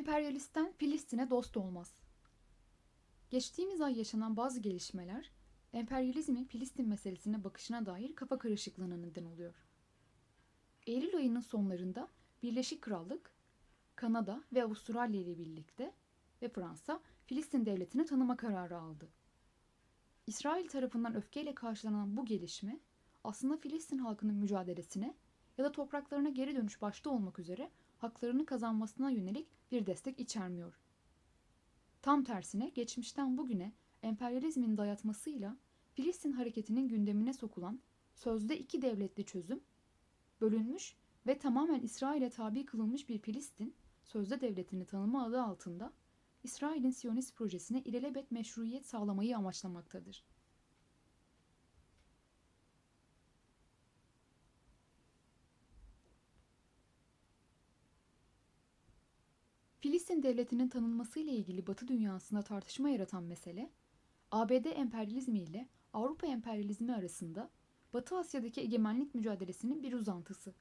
Emperyalistten Filistin'e dost olmaz. Geçtiğimiz ay yaşanan bazı gelişmeler, emperyalizmin Filistin meselesine bakışına dair kafa karışıklığına neden oluyor. Eylül ayının sonlarında Birleşik Krallık, Kanada ve Avustralya ile birlikte ve Fransa Filistin devletini tanıma kararı aldı. İsrail tarafından öfkeyle karşılanan bu gelişme aslında Filistin halkının mücadelesine ya da topraklarına geri dönüş başta olmak üzere haklarını kazanmasına yönelik bir destek içermiyor. Tam tersine geçmişten bugüne emperyalizmin dayatmasıyla Filistin hareketinin gündemine sokulan sözde iki devletli çözüm, bölünmüş ve tamamen İsrail'e tabi kılınmış bir Filistin sözde devletini tanıma adı altında İsrail'in Siyonist projesine ilelebet meşruiyet sağlamayı amaçlamaktadır. Filistin devletinin tanınmasıyla ilgili Batı dünyasında tartışma yaratan mesele, ABD emperyalizmi ile Avrupa emperyalizmi arasında Batı Asya'daki egemenlik mücadelesinin bir uzantısı.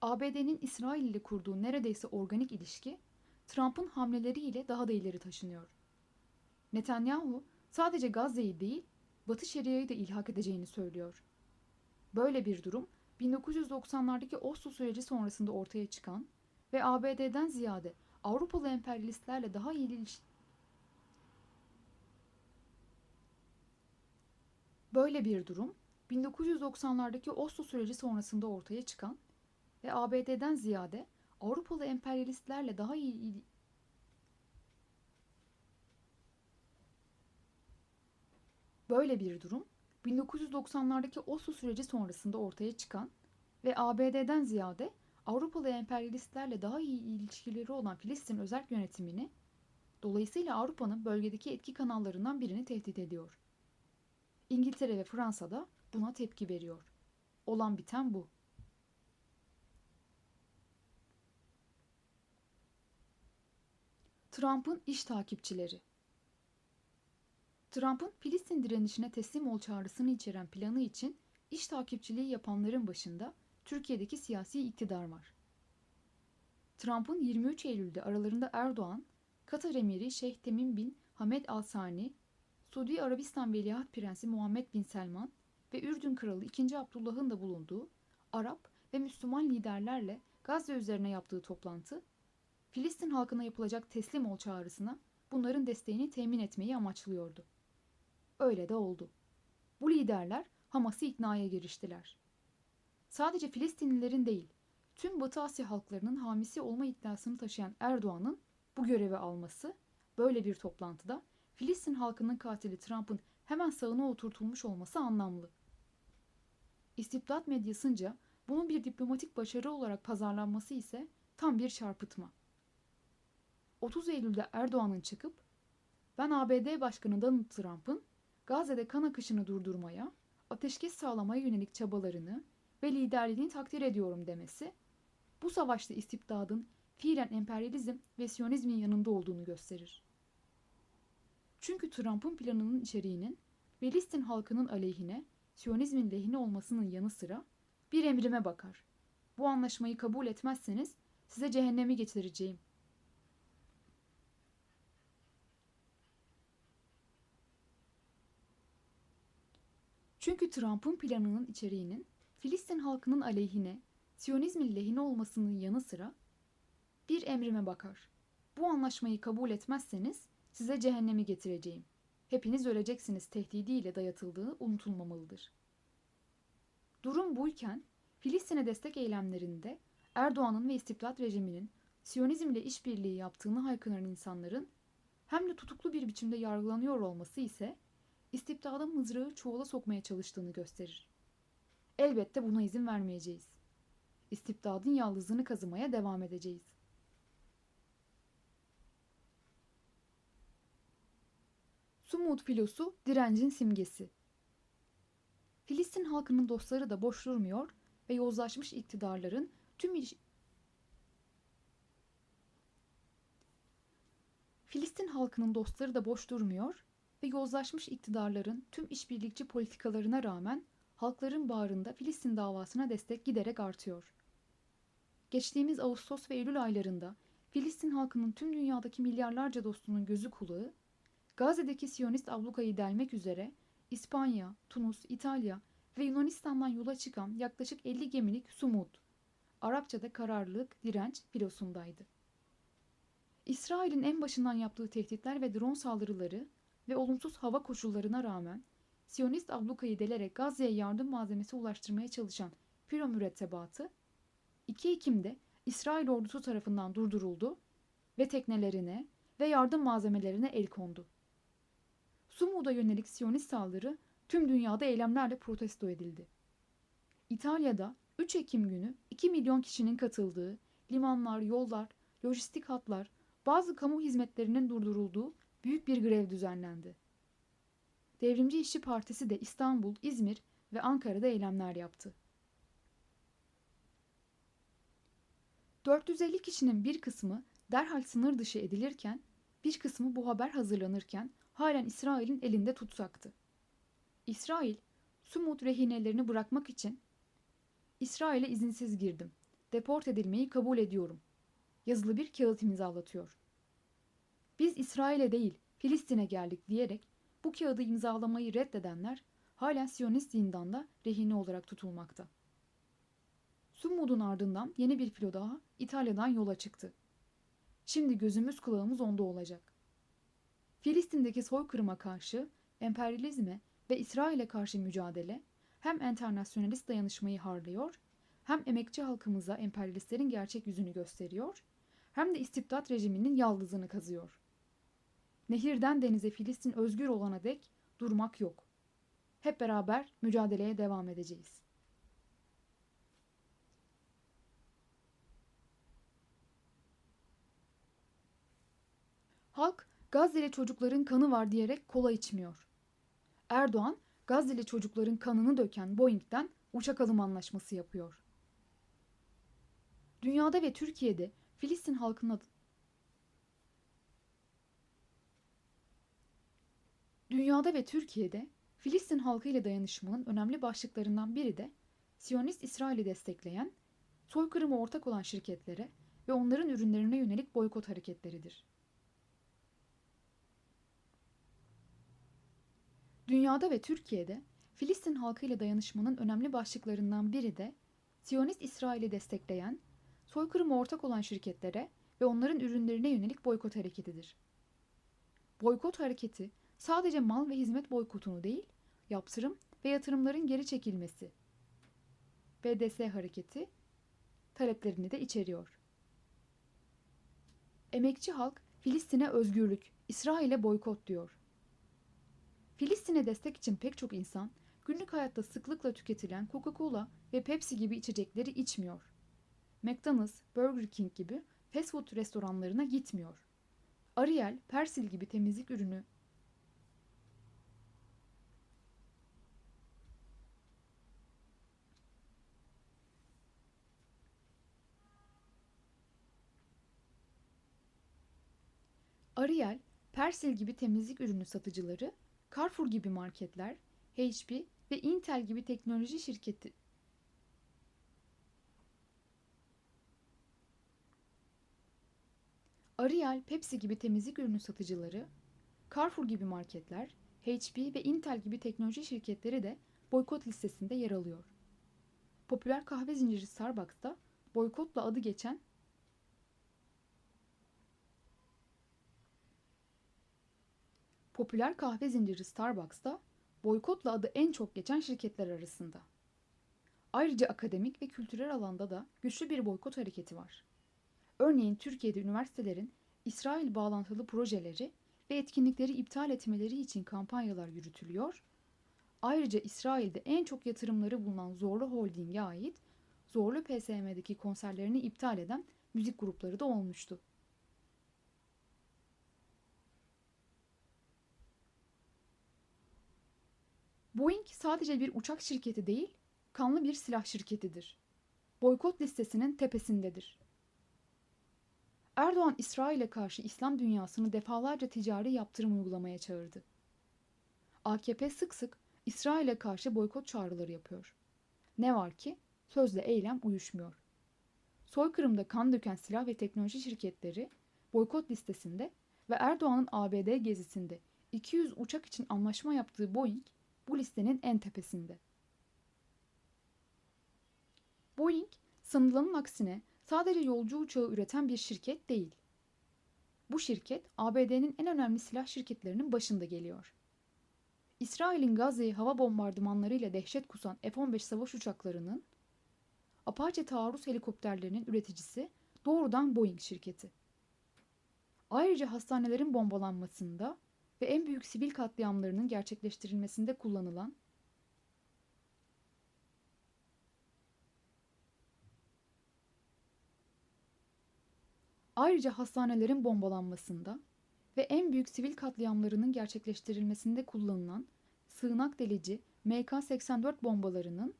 ABD'nin İsrail ile kurduğu neredeyse organik ilişki, Trump'ın hamleleriyle daha da ileri taşınıyor. Netanyahu sadece Gazze'yi değil, Batı Şeria'yı da ilhak edeceğini söylüyor. Böyle bir durum, 1990'lardaki Oslo süreci sonrasında ortaya çıkan ve ABD'den ziyade Avrupalı emperyalistlerle daha iyi iliş- Böyle bir durum 1990'lardaki Oslo süreci sonrasında ortaya çıkan ve ABD'den ziyade Avrupalı emperyalistlerle daha iyi Böyle bir durum 1990'lardaki Oslo süreci sonrasında ortaya çıkan ve ABD'den ziyade Avrupalı emperyalistlerle daha iyi ilişkileri olan Filistin özel yönetimini, dolayısıyla Avrupa'nın bölgedeki etki kanallarından birini tehdit ediyor. İngiltere ve Fransa da buna tepki veriyor. Olan biten bu. Trump'ın iş takipçileri Trump'ın Filistin direnişine teslim ol çağrısını içeren planı için iş takipçiliği yapanların başında Türkiye'deki siyasi iktidar var. Trump'ın 23 Eylül'de aralarında Erdoğan, Katar Emiri Şeyh Temim bin Hamed Al Sani, Suudi Arabistan Veliaht Prensi Muhammed bin Selman ve Ürdün Kralı 2. Abdullah'ın da bulunduğu Arap ve Müslüman liderlerle Gazze üzerine yaptığı toplantı, Filistin halkına yapılacak teslim ol çağrısına bunların desteğini temin etmeyi amaçlıyordu. Öyle de oldu. Bu liderler Hamas'ı iknaya giriştiler. Sadece Filistinlilerin değil, tüm Batı Asya halklarının hamisi olma iddiasını taşıyan Erdoğan'ın bu görevi alması, böyle bir toplantıda Filistin halkının katili Trump'ın hemen sağına oturtulmuş olması anlamlı. İstibdat medyasınca bunun bir diplomatik başarı olarak pazarlanması ise tam bir çarpıtma. 30 Eylül'de Erdoğan'ın çıkıp ben ABD Başkanı Donald Trump'ın Gazze'de kan akışını durdurmaya, ateşkes sağlamaya yönelik çabalarını ve liderliğini takdir ediyorum demesi, bu savaşta istibdadın fiilen emperyalizm ve siyonizmin yanında olduğunu gösterir. Çünkü Trump'ın planının içeriğinin Filistin halkının aleyhine, siyonizmin lehine olmasının yanı sıra bir emrime bakar. Bu anlaşmayı kabul etmezseniz size cehennemi getireceğim. Çünkü Trump'ın planının içeriğinin Filistin halkının aleyhine, Siyonizmin lehine olmasının yanı sıra bir emrime bakar. Bu anlaşmayı kabul etmezseniz size cehennemi getireceğim. Hepiniz öleceksiniz tehdidiyle dayatıldığı unutulmamalıdır. Durum buyken Filistin'e destek eylemlerinde Erdoğan'ın ve istibdat rejiminin Siyonizmle işbirliği yaptığını haykıran insanların hem de tutuklu bir biçimde yargılanıyor olması ise istibdadın mızrağı çuvala sokmaya çalıştığını gösterir. Elbette buna izin vermeyeceğiz. İstibdadın yalnızlığını kazımaya devam edeceğiz. Sumud filosu direncin simgesi. Filistin halkının dostları da boş durmuyor ve yozlaşmış iktidarların tüm iş- Filistin halkının dostları da boş durmuyor ve yozlaşmış iktidarların tüm işbirlikçi politikalarına rağmen halkların bağrında Filistin davasına destek giderek artıyor. Geçtiğimiz Ağustos ve Eylül aylarında Filistin halkının tüm dünyadaki milyarlarca dostunun gözü kulağı, Gazze'deki Siyonist ablukayı delmek üzere İspanya, Tunus, İtalya ve Yunanistan'dan yola çıkan yaklaşık 50 gemilik Sumud, Arapçada kararlılık, direnç filosundaydı. İsrail'in en başından yaptığı tehditler ve drone saldırıları ve olumsuz hava koşullarına rağmen Siyonist ablukayı delerek Gazze'ye yardım malzemesi ulaştırmaya çalışan filo mürettebatı 2 Ekim'de İsrail ordusu tarafından durduruldu ve teknelerine ve yardım malzemelerine el kondu. Sumud'a yönelik Siyonist saldırı tüm dünyada eylemlerle protesto edildi. İtalya'da 3 Ekim günü 2 milyon kişinin katıldığı limanlar, yollar, lojistik hatlar, bazı kamu hizmetlerinin durdurulduğu büyük bir grev düzenlendi. Devrimci İşçi Partisi de İstanbul, İzmir ve Ankara'da eylemler yaptı. 450 kişinin bir kısmı derhal sınır dışı edilirken, bir kısmı bu haber hazırlanırken halen İsrail'in elinde tutsaktı. İsrail, Sumut rehinelerini bırakmak için İsrail'e izinsiz girdim. Deport edilmeyi kabul ediyorum. Yazılı bir kağıt imzalatıyor. Biz İsrail'e değil, Filistin'e geldik diyerek bu kağıdı imzalamayı reddedenler halen Siyonist zindanda rehine olarak tutulmakta. Sumud'un ardından yeni bir filo daha İtalya'dan yola çıktı. Şimdi gözümüz kulağımız onda olacak. Filistin'deki soykırıma karşı, emperyalizme ve İsrail'e karşı mücadele hem enternasyonalist dayanışmayı harlıyor, hem emekçi halkımıza emperyalistlerin gerçek yüzünü gösteriyor, hem de istibdat rejiminin yaldızını kazıyor. Nehirden denize Filistin özgür olana dek durmak yok. Hep beraber mücadeleye devam edeceğiz. Halk Gazze'li çocukların kanı var diyerek kola içmiyor. Erdoğan Gazze'li çocukların kanını döken Boeing'den uçak alım anlaşması yapıyor. Dünyada ve Türkiye'de Filistin halkına Dünyada ve Türkiye'de Filistin halkı ile dayanışmanın önemli başlıklarından biri de Siyonist İsrail'i destekleyen, soykırıma ortak olan şirketlere ve onların ürünlerine yönelik boykot hareketleridir. Dünyada ve Türkiye'de Filistin halkı ile dayanışmanın önemli başlıklarından biri de Siyonist İsrail'i destekleyen, soykırıma ortak olan şirketlere ve onların ürünlerine yönelik boykot hareketidir. Boykot hareketi sadece mal ve hizmet boykotunu değil, yaptırım ve yatırımların geri çekilmesi BDS hareketi taleplerini de içeriyor. Emekçi halk Filistin'e özgürlük, İsrail'e boykot diyor. Filistin'e destek için pek çok insan günlük hayatta sıklıkla tüketilen Coca-Cola ve Pepsi gibi içecekleri içmiyor. McDonald's, Burger King gibi fast food restoranlarına gitmiyor. Ariel, Persil gibi temizlik ürünü Ariel, Persil gibi temizlik ürünü satıcıları, Carrefour gibi marketler, HP ve Intel gibi teknoloji şirketi Ariel, Pepsi gibi temizlik ürünü satıcıları, Carrefour gibi marketler, HP ve Intel gibi teknoloji şirketleri de boykot listesinde yer alıyor. Popüler kahve zinciri Starbucks'ta boykotla adı geçen Popüler kahve zinciri Starbucks'ta boykotla adı en çok geçen şirketler arasında. Ayrıca akademik ve kültürel alanda da güçlü bir boykot hareketi var. Örneğin Türkiye'de üniversitelerin İsrail bağlantılı projeleri ve etkinlikleri iptal etmeleri için kampanyalar yürütülüyor. Ayrıca İsrail'de en çok yatırımları bulunan Zorlu Holding'e ait Zorlu PSM'deki konserlerini iptal eden müzik grupları da olmuştu. Boeing sadece bir uçak şirketi değil, kanlı bir silah şirketidir. Boykot listesinin tepesindedir. Erdoğan İsrail'e karşı İslam dünyasını defalarca ticari yaptırım uygulamaya çağırdı. AKP sık sık İsrail'e karşı boykot çağrıları yapıyor. Ne var ki sözle eylem uyuşmuyor. soykırımda kan döken silah ve teknoloji şirketleri boykot listesinde ve Erdoğan'ın ABD gezisinde 200 uçak için anlaşma yaptığı Boeing bu listenin en tepesinde. Boeing, sanılanın aksine sadece yolcu uçağı üreten bir şirket değil. Bu şirket ABD'nin en önemli silah şirketlerinin başında geliyor. İsrail'in Gazze'yi hava bombardımanlarıyla dehşet kusan F-15 savaş uçaklarının Apache taarruz helikopterlerinin üreticisi doğrudan Boeing şirketi. Ayrıca hastanelerin bombalanmasında ve en büyük sivil katliamlarının gerçekleştirilmesinde kullanılan Ayrıca hastanelerin bombalanmasında ve en büyük sivil katliamlarının gerçekleştirilmesinde kullanılan sığınak delici MK-84 bombalarının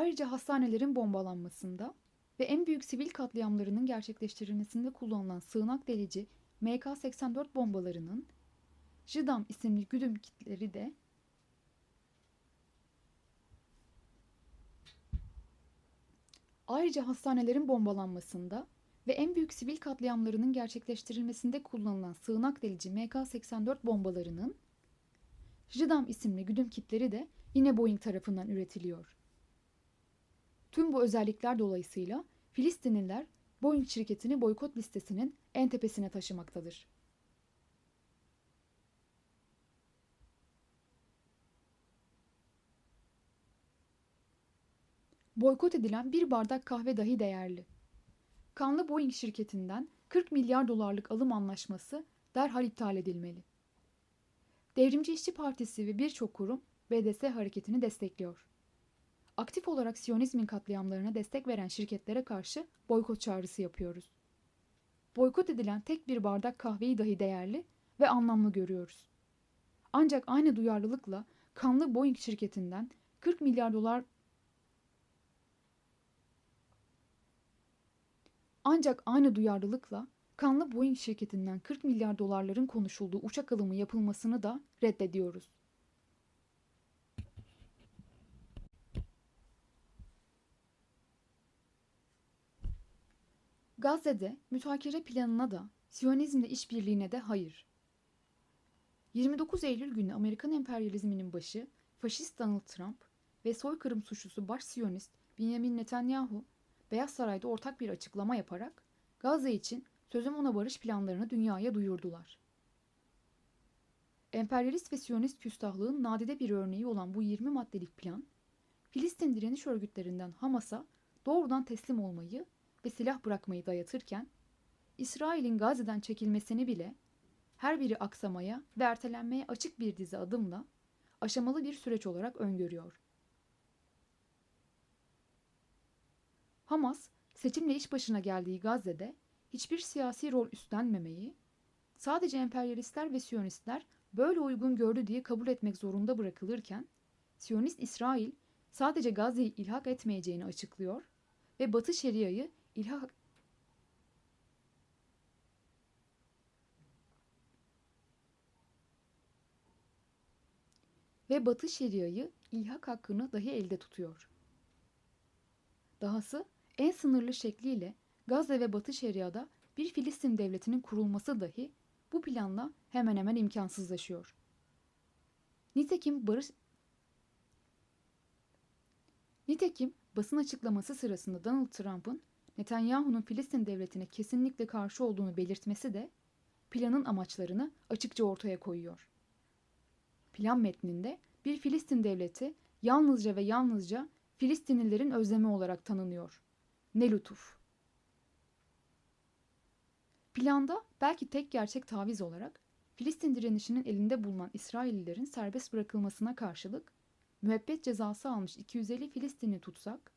Ayrıca hastanelerin bombalanmasında ve en büyük sivil katliamlarının gerçekleştirilmesinde kullanılan sığınak delici MK-84 bombalarının JIDAM isimli güdüm kitleri de Ayrıca hastanelerin bombalanmasında ve en büyük sivil katliamlarının gerçekleştirilmesinde kullanılan sığınak delici MK-84 bombalarının JIDAM isimli güdüm kitleri de yine Boeing tarafından üretiliyor. Tüm bu özellikler dolayısıyla Filistinliler Boeing şirketini boykot listesinin en tepesine taşımaktadır. Boykot edilen bir bardak kahve dahi değerli. Kanlı Boeing şirketinden 40 milyar dolarlık alım anlaşması derhal iptal edilmeli. Devrimci İşçi Partisi ve birçok kurum BDS hareketini destekliyor. Aktif olarak Siyonizmin katliamlarına destek veren şirketlere karşı boykot çağrısı yapıyoruz. Boykot edilen tek bir bardak kahveyi dahi değerli ve anlamlı görüyoruz. Ancak aynı duyarlılıkla kanlı Boeing şirketinden 40 milyar dolar Ancak aynı duyarlılıkla kanlı Boeing şirketinden 40 milyar dolarların konuşulduğu uçak alımı yapılmasını da reddediyoruz. Gazze'de mütakere planına da Siyonizmle işbirliğine de hayır. 29 Eylül günü Amerikan emperyalizminin başı faşist Donald Trump ve soykırım suçlusu baş Siyonist Benjamin Netanyahu Beyaz Saray'da ortak bir açıklama yaparak Gazze için sözüm ona barış planlarını dünyaya duyurdular. Emperyalist ve Siyonist küstahlığın nadide bir örneği olan bu 20 maddelik plan, Filistin direniş örgütlerinden Hamas'a doğrudan teslim olmayı ve silah bırakmayı dayatırken, İsrail'in Gazze'den çekilmesini bile her biri aksamaya ve ertelenmeye açık bir dizi adımla aşamalı bir süreç olarak öngörüyor. Hamas, seçimle iş başına geldiği Gazze'de hiçbir siyasi rol üstlenmemeyi, sadece emperyalistler ve Siyonistler böyle uygun gördü diye kabul etmek zorunda bırakılırken, Siyonist İsrail sadece Gazze'yi ilhak etmeyeceğini açıklıyor ve Batı Şeria'yı ilhak ve Batı Şeria'yı ilhak hakkını dahi elde tutuyor. Dahası en sınırlı şekliyle Gazze ve Batı Şeria'da bir Filistin devletinin kurulması dahi bu planla hemen hemen imkansızlaşıyor. Nitekim barış Nitekim basın açıklaması sırasında Donald Trump'ın Netanyahu'nun Filistin devletine kesinlikle karşı olduğunu belirtmesi de planın amaçlarını açıkça ortaya koyuyor. Plan metninde bir Filistin devleti yalnızca ve yalnızca Filistinlilerin özlemi olarak tanınıyor. Ne lütuf. Planda belki tek gerçek taviz olarak Filistin direnişinin elinde bulunan İsraillilerin serbest bırakılmasına karşılık müebbet cezası almış 250 Filistinli tutsak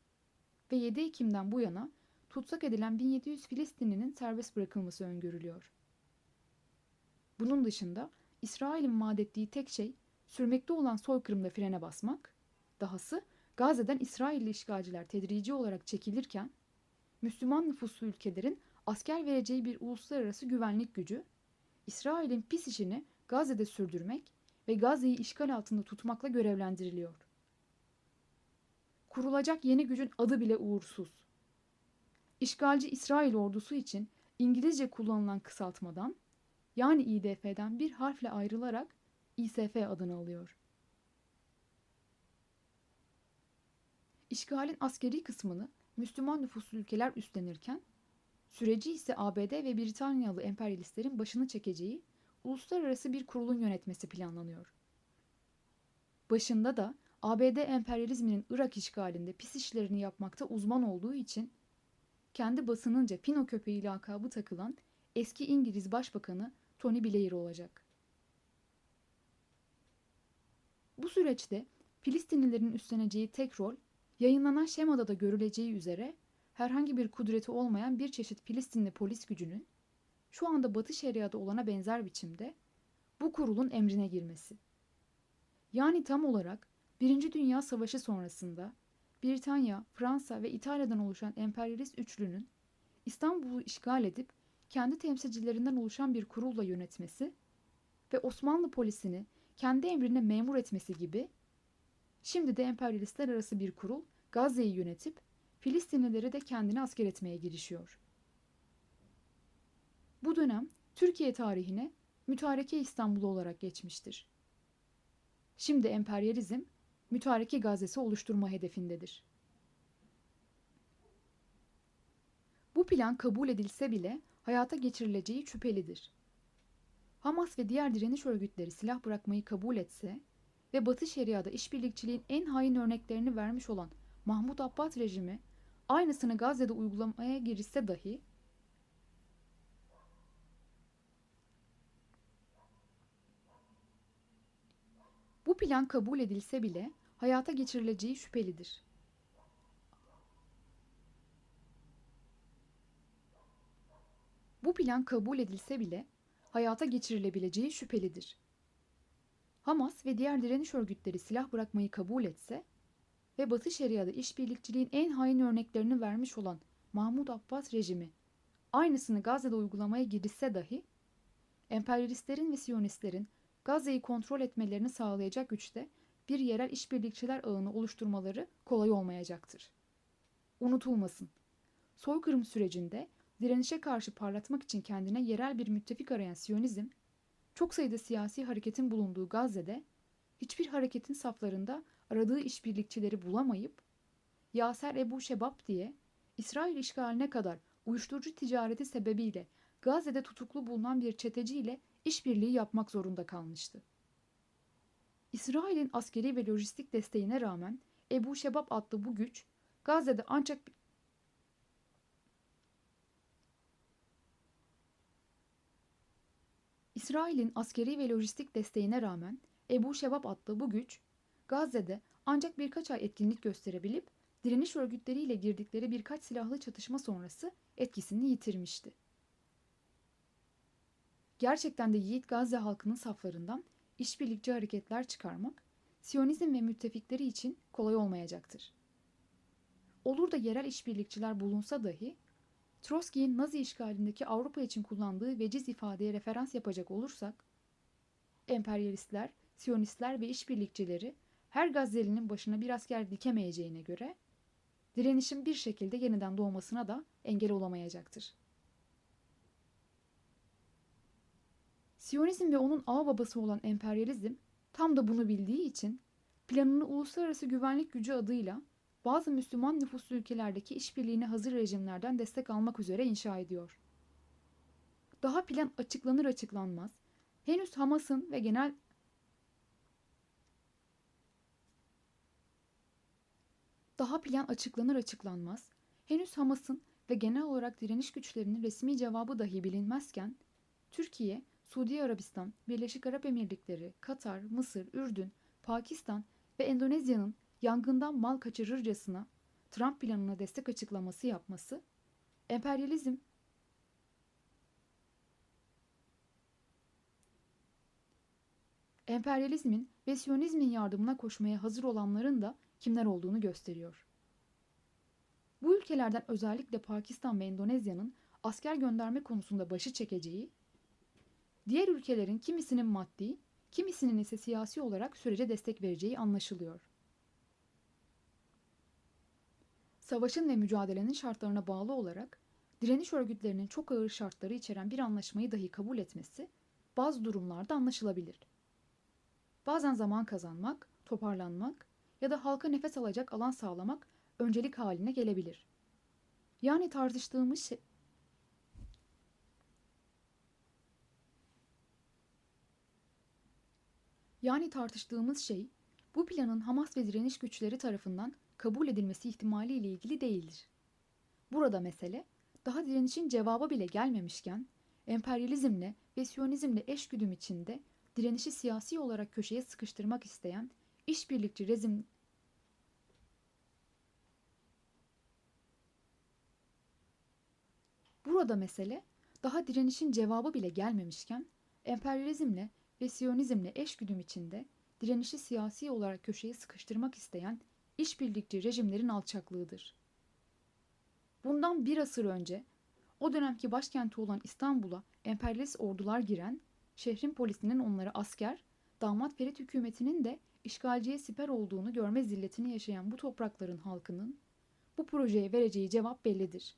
ve 7 Ekim'den bu yana tutsak edilen 1700 Filistinlinin serbest bırakılması öngörülüyor. Bunun dışında İsrail'in vaat ettiği tek şey sürmekte olan soykırımda frene basmak, dahası Gazze'den İsrailli işgalciler tedrici olarak çekilirken Müslüman nüfuslu ülkelerin asker vereceği bir uluslararası güvenlik gücü, İsrail'in pis işini Gazze'de sürdürmek ve Gazze'yi işgal altında tutmakla görevlendiriliyor. Kurulacak yeni gücün adı bile uğursuz. İşgalci İsrail ordusu için İngilizce kullanılan kısaltmadan yani İDF'den bir harfle ayrılarak İSF adını alıyor. İşgalin askeri kısmını Müslüman nüfuslu ülkeler üstlenirken, süreci ise ABD ve Britanyalı emperyalistlerin başını çekeceği uluslararası bir kurulun yönetmesi planlanıyor. Başında da ABD emperyalizminin Irak işgalinde pis işlerini yapmakta uzman olduğu için kendi basınınca Pino köpeği lakabı takılan eski İngiliz Başbakanı Tony Blair olacak. Bu süreçte Filistinlilerin üstleneceği tek rol, yayınlanan şemada da görüleceği üzere herhangi bir kudreti olmayan bir çeşit Filistinli polis gücünün şu anda Batı Şeria'da olana benzer biçimde bu kurulun emrine girmesi. Yani tam olarak Birinci Dünya Savaşı sonrasında Britanya, Fransa ve İtalya'dan oluşan emperyalist üçlünün İstanbul'u işgal edip kendi temsilcilerinden oluşan bir kurulla yönetmesi ve Osmanlı polisini kendi emrine memur etmesi gibi şimdi de emperyalistler arası bir kurul Gazze'yi yönetip Filistinlileri de kendine asker etmeye girişiyor. Bu dönem Türkiye tarihine Mütareke İstanbul olarak geçmiştir. Şimdi emperyalizm Mütareke Gazze'si oluşturma hedefindedir. Bu plan kabul edilse bile hayata geçirileceği şüphelidir. Hamas ve diğer direniş örgütleri silah bırakmayı kabul etse ve Batı Şeria'da işbirlikçiliğin en hain örneklerini vermiş olan Mahmut Abbas rejimi aynısını Gazze'de uygulamaya girişse dahi bu plan kabul edilse bile hayata geçirileceği şüphelidir. Bu plan kabul edilse bile hayata geçirilebileceği şüphelidir. Hamas ve diğer direniş örgütleri silah bırakmayı kabul etse ve Batı Şeria'da işbirlikçiliğin en hain örneklerini vermiş olan Mahmud Abbas rejimi aynısını Gazze'de uygulamaya girişse dahi emperyalistlerin ve siyonistlerin Gazze'yi kontrol etmelerini sağlayacak güçte bir yerel işbirlikçiler ağını oluşturmaları kolay olmayacaktır. Unutulmasın. Soykırım sürecinde direnişe karşı parlatmak için kendine yerel bir müttefik arayan Siyonizm, çok sayıda siyasi hareketin bulunduğu Gazze'de hiçbir hareketin saflarında aradığı işbirlikçileri bulamayıp Yaser Ebu Şebab diye İsrail işgaline kadar uyuşturucu ticareti sebebiyle Gazze'de tutuklu bulunan bir çeteciyle işbirliği yapmak zorunda kalmıştı. İsrail'in askeri ve lojistik desteğine rağmen Ebu Şebab adlı bu güç Gazze'de ancak İsrail'in askeri ve lojistik desteğine rağmen Ebu Şebab adlı bu güç Gazze'de ancak birkaç ay etkinlik gösterebilip direniş örgütleriyle girdikleri birkaç silahlı çatışma sonrası etkisini yitirmişti. Gerçekten de Yiğit Gazze halkının saflarından işbirlikçi hareketler çıkarmak, Siyonizm ve müttefikleri için kolay olmayacaktır. Olur da yerel işbirlikçiler bulunsa dahi, Trotsky'in Nazi işgalindeki Avrupa için kullandığı veciz ifadeye referans yapacak olursak, emperyalistler, Siyonistler ve işbirlikçileri her Gazze'linin başına bir asker dikemeyeceğine göre, direnişin bir şekilde yeniden doğmasına da engel olamayacaktır. Siyonizm ve onun ağ babası olan emperyalizm tam da bunu bildiği için planını uluslararası güvenlik gücü adıyla bazı Müslüman nüfuslu ülkelerdeki işbirliğine hazır rejimlerden destek almak üzere inşa ediyor. Daha plan açıklanır açıklanmaz henüz Hamas'ın ve genel Daha plan açıklanır açıklanmaz henüz Hamas'ın ve genel olarak direniş güçlerinin resmi cevabı dahi bilinmezken Türkiye Suudi Arabistan, Birleşik Arap Emirlikleri, Katar, Mısır, Ürdün, Pakistan ve Endonezya'nın yangından mal kaçırırcasına Trump planına destek açıklaması yapması, emperyalizm emperyalizmin ve siyonizmin yardımına koşmaya hazır olanların da kimler olduğunu gösteriyor. Bu ülkelerden özellikle Pakistan ve Endonezya'nın asker gönderme konusunda başı çekeceği, diğer ülkelerin kimisinin maddi, kimisinin ise siyasi olarak sürece destek vereceği anlaşılıyor. Savaşın ve mücadelenin şartlarına bağlı olarak direniş örgütlerinin çok ağır şartları içeren bir anlaşmayı dahi kabul etmesi bazı durumlarda anlaşılabilir. Bazen zaman kazanmak, toparlanmak ya da halka nefes alacak alan sağlamak öncelik haline gelebilir. Yani tartıştığımız Yani tartıştığımız şey bu planın Hamas ve direniş güçleri tarafından kabul edilmesi ihtimali ile ilgili değildir. Burada mesele daha direnişin cevabı bile gelmemişken emperyalizmle ve siyonizmle eşgüdüm içinde direnişi siyasi olarak köşeye sıkıştırmak isteyen işbirlikçi rezim Burada mesele daha direnişin cevabı bile gelmemişken emperyalizmle ve siyonizmle eşgüdüm içinde direnişi siyasi olarak köşeye sıkıştırmak isteyen işbirlikçi rejimlerin alçaklığıdır. Bundan bir asır önce o dönemki başkenti olan İstanbul'a emperyalist ordular giren, şehrin polisinin onları asker, damat Ferit hükümetinin de işgalciye siper olduğunu görme zilletini yaşayan bu toprakların halkının bu projeye vereceği cevap bellidir.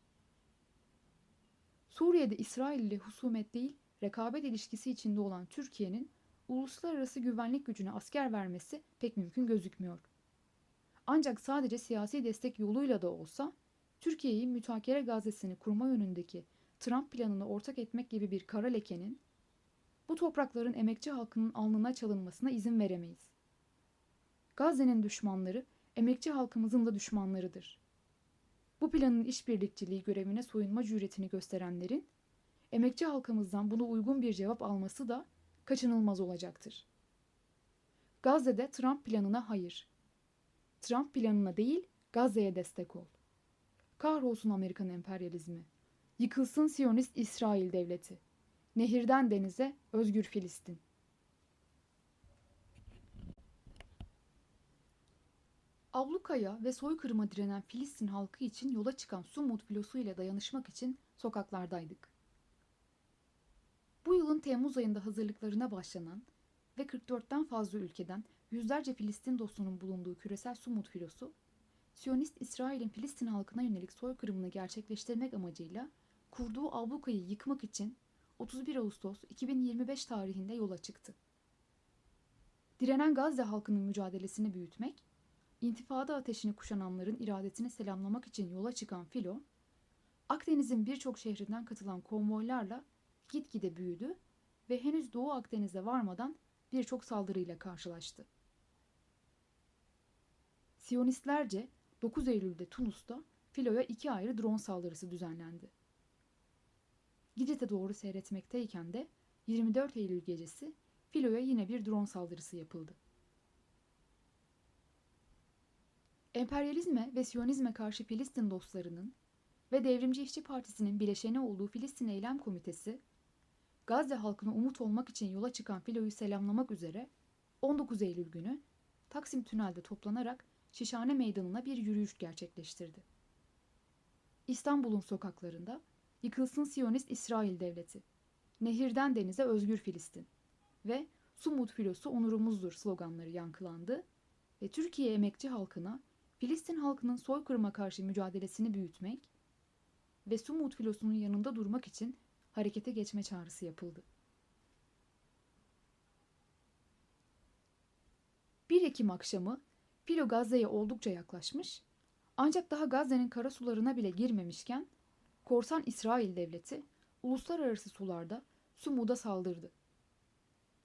Suriye'de İsrail ile husumet değil, rekabet ilişkisi içinde olan Türkiye'nin uluslararası güvenlik gücüne asker vermesi pek mümkün gözükmüyor. Ancak sadece siyasi destek yoluyla da olsa Türkiye'yi mütakere gazesini kurma yönündeki Trump planını ortak etmek gibi bir kara lekenin bu toprakların emekçi halkının alnına çalınmasına izin veremeyiz. Gazze'nin düşmanları emekçi halkımızın da düşmanlarıdır. Bu planın işbirlikçiliği görevine soyunma cüretini gösterenlerin emekçi halkımızdan buna uygun bir cevap alması da kaçınılmaz olacaktır. Gazze'de Trump planına hayır. Trump planına değil, Gazze'ye destek ol. Kahrolsun Amerikan emperyalizmi. Yıkılsın Siyonist İsrail devleti. Nehirden denize özgür Filistin. Ablukaya ve soykırıma direnen Filistin halkı için yola çıkan Sumut filosu ile dayanışmak için sokaklardaydık. Bu yılın Temmuz ayında hazırlıklarına başlanan ve 44'ten fazla ülkeden yüzlerce Filistin dostunun bulunduğu küresel Sumut filosu, Siyonist İsrail'in Filistin halkına yönelik soykırımını gerçekleştirmek amacıyla kurduğu ablukayı yıkmak için 31 Ağustos 2025 tarihinde yola çıktı. Direnen Gazze halkının mücadelesini büyütmek, intifada ateşini kuşananların iradesini selamlamak için yola çıkan filo, Akdeniz'in birçok şehrinden katılan konvoylarla gitgide büyüdü ve henüz Doğu Akdeniz'e varmadan birçok saldırıyla karşılaştı. Siyonistlerce 9 Eylül'de Tunus'ta filoya iki ayrı drone saldırısı düzenlendi. Girit'e doğru seyretmekteyken de 24 Eylül gecesi filoya yine bir drone saldırısı yapıldı. Emperyalizme ve Siyonizme karşı Filistin dostlarının ve Devrimci İşçi Partisi'nin bileşeni olduğu Filistin Eylem Komitesi, Gazze halkına umut olmak için yola çıkan filoyu selamlamak üzere 19 Eylül günü Taksim Tünel'de toplanarak Şişhane Meydanı'na bir yürüyüş gerçekleştirdi. İstanbul'un sokaklarında Yıkılsın Siyonist İsrail Devleti, Nehirden Denize Özgür Filistin ve Sumut filosu onurumuzdur sloganları yankılandı ve Türkiye emekçi halkına Filistin halkının soykırıma karşı mücadelesini büyütmek ve Sumut filosunun yanında durmak için harekete geçme çağrısı yapıldı. 1 Ekim akşamı Filo Gazze'ye oldukça yaklaşmış ancak daha Gazze'nin kara sularına bile girmemişken korsan İsrail devleti uluslararası sularda Sumud'a saldırdı.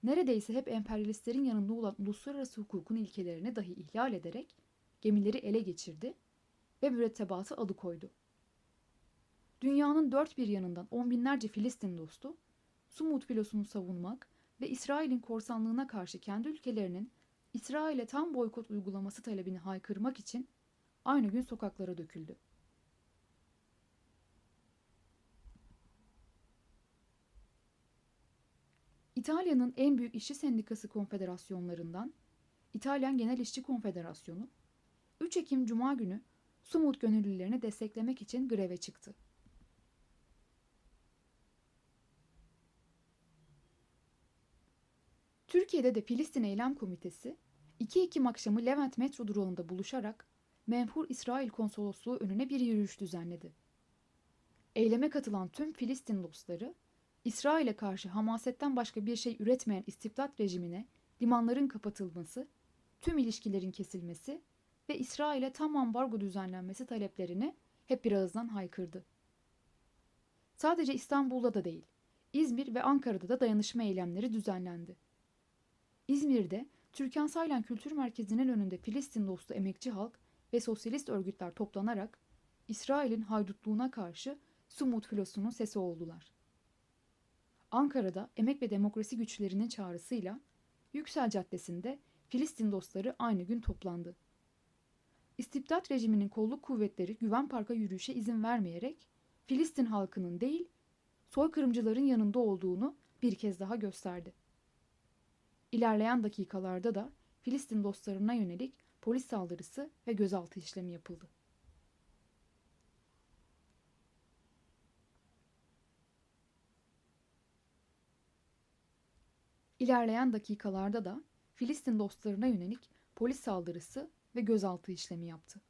Neredeyse hep emperyalistlerin yanında olan uluslararası hukukun ilkelerini dahi ihlal ederek gemileri ele geçirdi ve mürettebatı alıkoydu. Dünyanın dört bir yanından on binlerce Filistin dostu, Sumut filosunu savunmak ve İsrail'in korsanlığına karşı kendi ülkelerinin İsrail'e tam boykot uygulaması talebini haykırmak için aynı gün sokaklara döküldü. İtalya'nın en büyük işçi sendikası konfederasyonlarından İtalyan Genel İşçi Konfederasyonu 3 Ekim Cuma günü Sumut gönüllülerini desteklemek için greve çıktı. Türkiye'de de Filistin Eylem Komitesi 2 Ekim akşamı Levent metro durağında buluşarak menfur İsrail konsolosluğu önüne bir yürüyüş düzenledi. Eyleme katılan tüm Filistin dostları, İsrail'e karşı hamasetten başka bir şey üretmeyen istibdat rejimine limanların kapatılması, tüm ilişkilerin kesilmesi ve İsrail'e tam ambargo düzenlenmesi taleplerini hep bir ağızdan haykırdı. Sadece İstanbul'da da değil, İzmir ve Ankara'da da dayanışma eylemleri düzenlendi. İzmir'de Türkan Saylan Kültür Merkezi'nin önünde Filistin dostu emekçi halk ve sosyalist örgütler toplanarak İsrail'in haydutluğuna karşı Sumut filosunun sesi oldular. Ankara'da emek ve demokrasi güçlerinin çağrısıyla Yüksel Caddesi'nde Filistin dostları aynı gün toplandı. İstibdat rejiminin kolluk kuvvetleri Güven Park'a yürüyüşe izin vermeyerek Filistin halkının değil, soykırımcıların yanında olduğunu bir kez daha gösterdi. İlerleyen dakikalarda da Filistin dostlarına yönelik polis saldırısı ve gözaltı işlemi yapıldı. İlerleyen dakikalarda da Filistin dostlarına yönelik polis saldırısı ve gözaltı işlemi yaptı.